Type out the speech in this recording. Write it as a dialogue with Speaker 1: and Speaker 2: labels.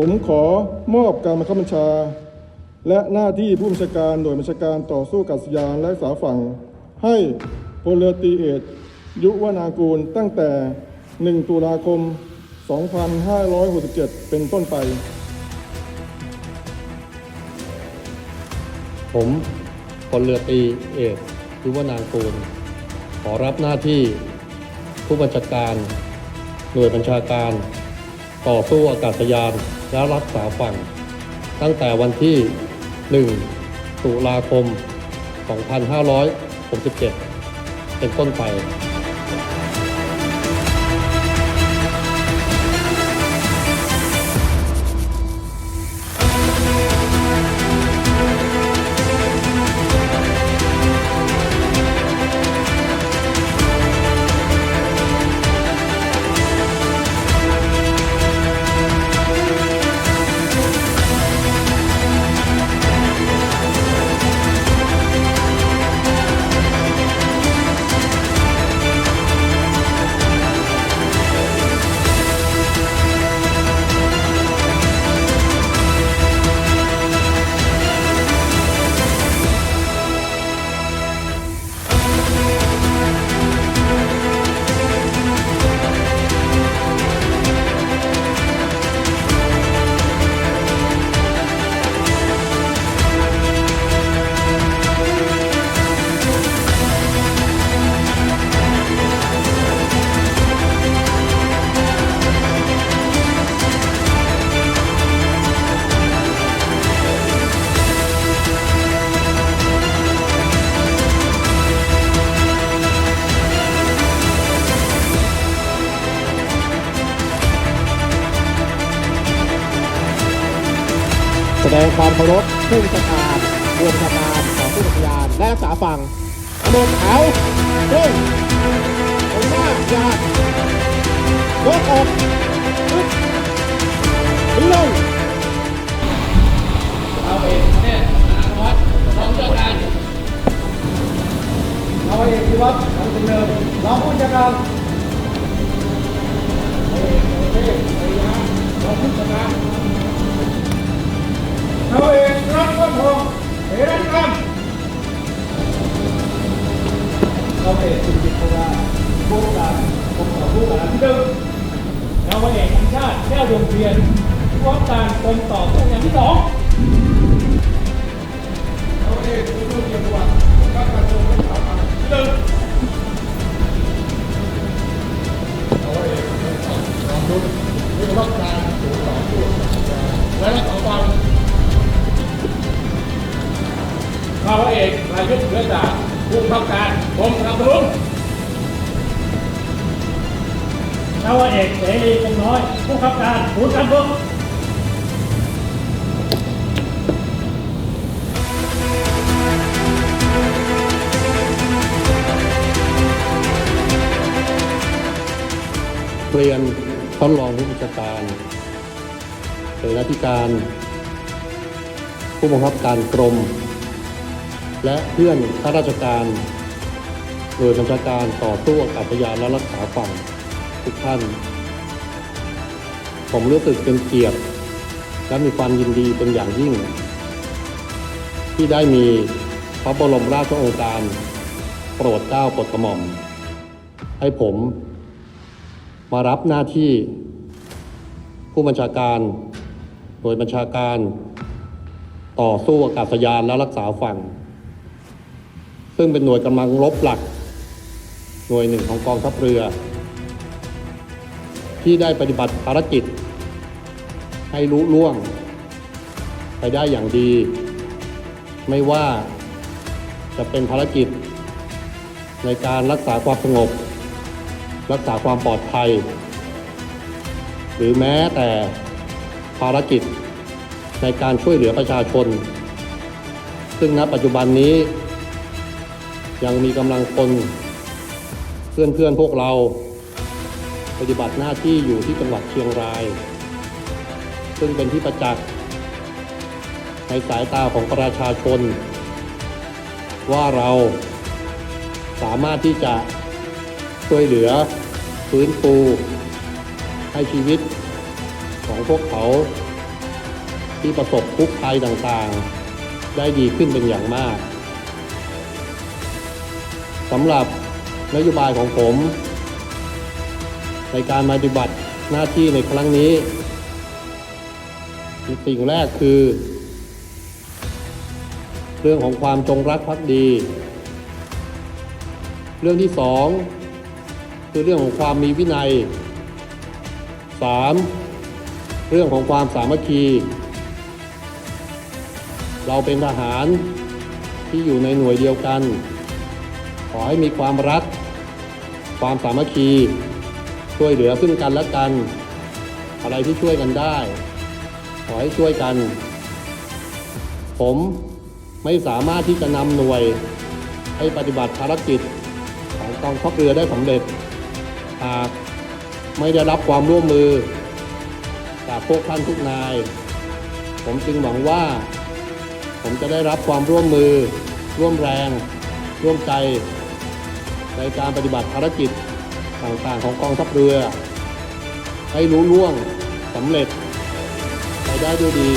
Speaker 1: ผมขอมอบการบังคับบัญชา และหน้าที่ผู้บัญชาการหน่วยบัญชาการต่อสู้อากาศยานและรักษาฝั่ง ให้พลเรือตรีเอกยุวนากูลตั้งแต่ 1 ตุลาคม 2567 เป็นต้นไป
Speaker 2: ผมพลเรือตรีเอกยุวนางกูล ขอรับหน้าที่ผู้บัญชาการ หน่วยบัญชาการ ต่อสู้อากาศยาน และรักษาฝั่ง ตั้งแต่วันที่ 1 ตุลาคม 2567 เป็นต้นไป
Speaker 3: ดงความเคารพผู้บัญชาการรวมชาการของผู้อุทยานและรักษาฝั่งกระโดดเขาดึงตรงหน้าหยายกอกปึ๊บดึงลง
Speaker 4: เอาเอกรัฐวัฒน์ทองเฮรันกันเอาเอกคุณจิตรว่าผู้การกรมต่อผู้การที่ดึงเอาเอกอภิชาติแก้วดวงเทียนผู้ว่าการกรมต่อสู้อย่างที่สองเอาเอกคุณผู้เกียรติวัฒน์การกระทรวงการคลังที่หนึ่ง ข้าพระเอกรายุทธ์เลือดาบผู้บังคับการกรมทางหลวงข้าพระเอกเสรีคงน้อย ผู้บังคับการศูนย์การเมือง
Speaker 2: เรียนท่านรองผู้บัญชาการเสนาธิการ ผู้บังคับการกรม และเพื่อนข้าราชการหน่วยบัญชาการต่อสู้อากาศยานและรักษาฝั่งทุกท่าน ผมรู้สึกเป็นเกียรติ และมีความยินดีเป็นอย่างยิ่ง ที่ได้มีพระบรมราชโองการ โปรดเกล้าโปรดกระหม่อม ให้ผม มารับหน้าที่ ผู้บัญชาการโดยบัญชาการ ต่อสู้อากาศยานและรักษาฝั่ง ซึ่งเป็นหน่วยกำลังรบหลัก หน่วยหนึ่งของกองทัพเรือ ที่ได้ปฏิบัติภารกิจ ให้ลุล่วง ไปได้อย่างดี ไม่ว่าจะเป็นภารกิจ ในการรักษาความสงบ รักษาความปลอดภัย หรือแม้แต่ภารกิจในการช่วยเหลือประชาชน ซึ่งณปัจจุบันนี้ ยังมีกำลังคนเพื่อนเพื่อนพวกเรา ปฏิบัติหน้าที่อยู่ที่จังหวัดเชียงราย ซึ่งเป็นที่ประจักษ์ในสายตาของประชาชน ว่าเราสามารถที่จะช่วยเหลือฟื้นฟูให้ชีวิตของพวกเขา ที่ประสบทุกข์ภัยต่างๆ ได้ดีขึ้นเป็นอย่างมาก สำหรับนโยบายของผม ในการปฏิบัติหน้าที่ในครั้งนี้ สิ่งแรกคือ เรื่องของความจงรักภักดี เรื่องที่สองคือเรื่องของความมีวินัยสามเรื่องของความสามัคคี เราเป็นทหารที่อยู่ในหน่วยเดียวกัน ขอให้มีความรัก ความสามัคคี ช่วยเหลือซึ่งกันและกัน อะไรที่ช่วยกันได้ ขอให้ช่วยกัน ผมไม่สามารถที่จะนำหน่วย ให้ปฏิบัติภารกิจของกองทัพเรือได้สำเร็จ หากไม่ได้รับความร่วมมือ จากพวกท่านทุกนาย ผมจึงหวังว่า ผมจะได้รับความร่วมมือ ร่วมแรง ร่วมใจ ในการปฏิบัติภารกิจต่างๆ ของกองทัพเรือ ให้รู้ล่วงสำเร็จไปได้ด้วยดี